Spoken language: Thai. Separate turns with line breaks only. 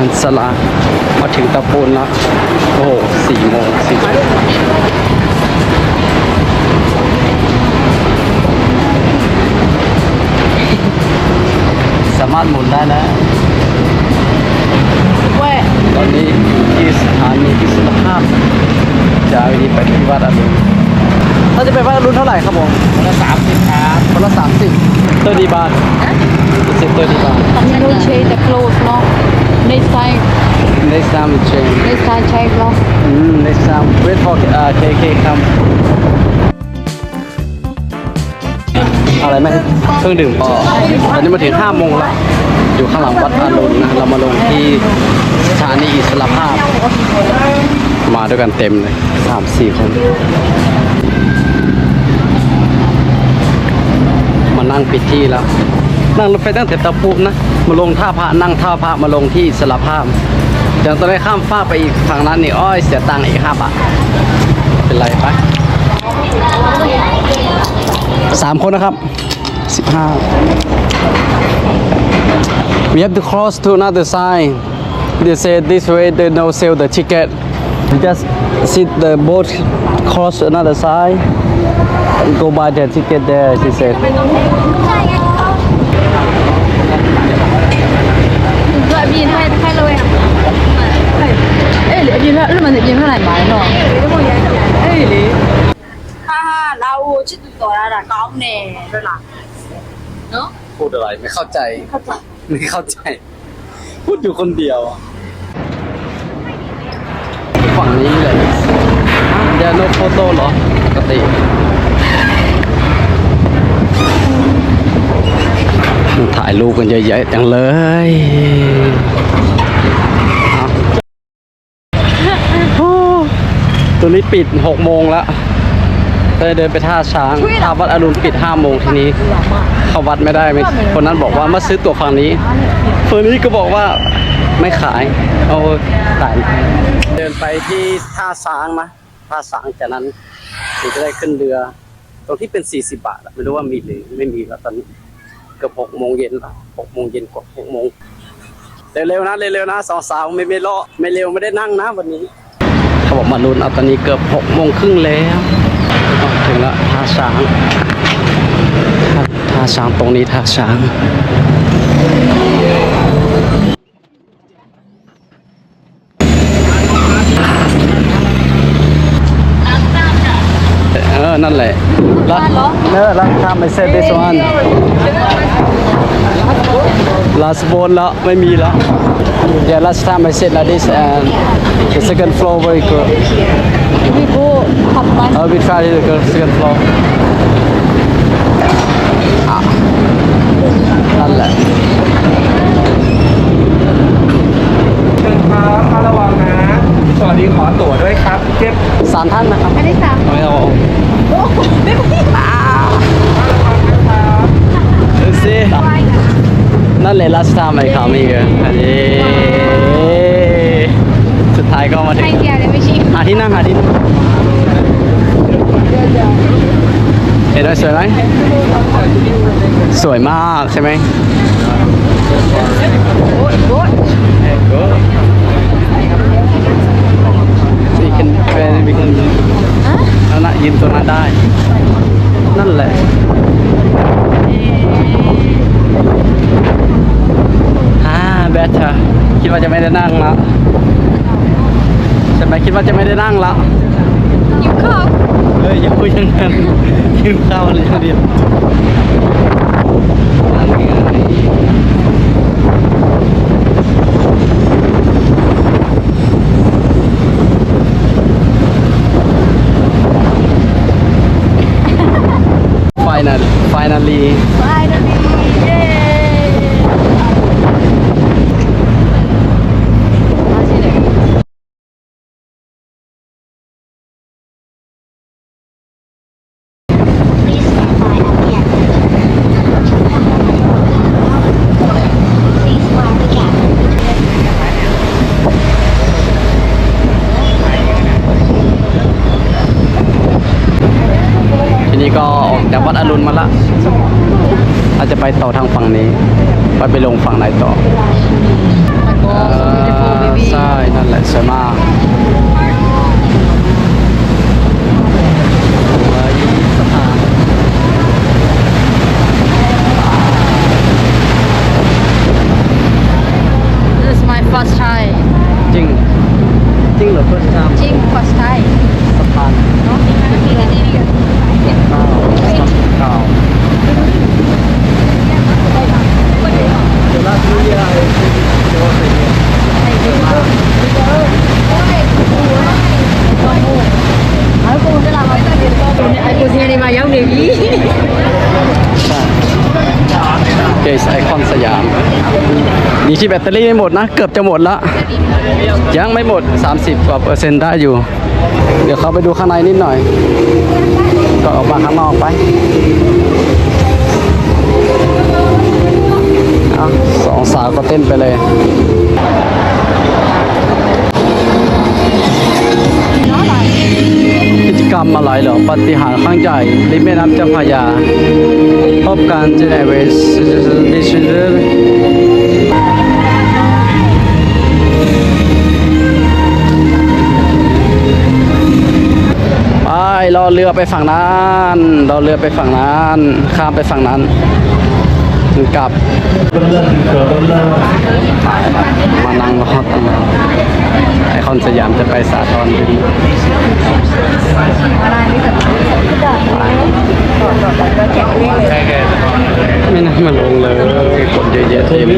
านสลามาถึงตะปูนแล้วโอ้โหสี่โมงสี่โมงสามารถหมุนได้แล้ว
Where?
ตอนนี้อยู่ที่สถานีอิสรภาพจากนี้ไปที่วัดอรุณถ้าจะไปวัดอรุณเท่าไหร่ครับผม
คนละสามสิบครับ
คนละสามสิบตัวดีบาทสิบตัวดีบาท
You know, change the clothes, no? Next time,
next time we change
next time change, no?
mm, next time wait for uh, KK come อะไรไหมเครื่องดื่มก็ตอนนี้มาถึง5โมงแล้ว อยู่ข้างหลังวัดอรุณนะ เรามาลงที่สถานีอิสรภาพ มาด้วยกันเต็มเลยสามสี่คนมานั่งปิดที่แล้ว นั่งรถไฟตั้งแต่ตะปูนะมาลงท่าพระนั่งท่าพระมาลงที่อิสรภาพจากตอนนี้ข้ามฟากไปอีกฝั่งนั้นนี่อ้อยเสียตังค์อีกห้าบาทเป็นไรปะสามคนนะครับสิบห้า We have to cross to another side. They said this way they no sell the ticket. We just sit the boat cross another side and go buy the ticket there. She said.
ชื่อตัวอะไรก้องเน่ด้วยล่ะเนาะ
พูดอะไรไม่เข้าใจ ไม่เข้าใจ พูดอยู่คนเดียว ฝั่งนี้เลยเดี๋ยวโนโฟโต้เหรอปกติถ่ายรูปกันเยอะๆจังเลยเอาโอ้ตัวนี้ปิด6โมงแล้ว เลยเดินไปท่าช้างท่าวัดอรุณปิด5โมงทีนี้ เข้าวัดไม่ได้ไหมคนนั้นบอกว่ามาซื้อตั๋วฝั่งนี้ฝั่งนี้ก็บอกว่าไม่ขายเอาขายเดินไปที่ท่าช้างนะท่าช้างจากนั้นถึงจะได้ขึ้นเรือ ตรงที่เป็น 40 บาทไม่รู้ว่ามีหรือไม่มีแล้วตอนนี้เกือบ6โมงเย็นแล้ว6โมงเย็นกว่า6โมงเร็วๆนะเร็วๆนะสองสาวไม่ไม่รอไม่เร็วไม่ได้นั่งนะวันนี้ เขาบอกมาลุ้นเอาตอนนี้เกือบ6โมงครึ่งแล้ว ล้ท่าช้างท่าช้างตรงนี้ท่าช้างเออนั่นแหละลักเนอรักข้ามไปเซตดิส่วนลาสบอลละไม่มีละ Yeah, last time I said like this, and the second floor very good.
We go up one.
uh, we try to go second floor อะนั่นแหละ
เชิญครับมาระวังนะ สวัสดีขอตั๋วด้วยครับเก็บ
สามท่านนะครับ
Cái đấy sao?
ไม่เอาดูสินั่นเลย last time I come here อันนี้สุดท้ายก็มาถึง
Hai kia đấy mới chị.
หาที่นั่งหาที่นั่งเห็นไหมสวยไหมสวยมากใช่ไหม
Good, good.
we can we can นั่นนะยืนตัวนั้นได้ นั่นแหละอ่าแบทเธอคิดว่าจะไม่ได้นั่งแล้ว ช่ไหมคิดว่าจะไม่ได้นั่งแล้ว
Nhiều không?
เฮ้ยอย่าพูดอย่างนั้นยืมข้าวเลยเดียวไฟนัลไฟนัลลี
Finally, yay!
นี้ก็ออกจากวัดอรุณมาละอาจจะไปต่อทางฝั่งนี้ไปไปลงฝั่งไหนต่อ
Oh my god, so beautiful.
ใช่นั่นแหละสวยมากไว้สะพาน
This is my first time
จริงจริงเหรอเพื่อนจาม
จริง first time
สะพานเก้าเก้าเดี๋ยวลาดนี้อะไร เจสไอคอนสยามมีชีแบตเตอรี่ไม่หมดนะ เกือบจะหมดละยังไม่หมด 30 กว่าเปอร์เซ็นต์ได้อยู่ เดี๋ยวเขาไปดูข้างในนิดหน่อย ก็ออกมาข้างนอกไปสองสาวก็เต้นไปเลยกิจกรรมอะไรเหรอ ปฏิหารข้างใหญ่ริมแม่น้ำเจ้าพระยาพบกันที่ไหนเวสดิชิเดอร์ รอเรือไปฝั่งนั้นรอเรือไปฝั่งนั้น ข้ามไปฝั่งนั้นถึงกลับมานั่งรอตรงนั้นไอคอนสยามจะไปสาทรบุรีไม่น่ามาลงเลยคนเยอะแยะเต็ม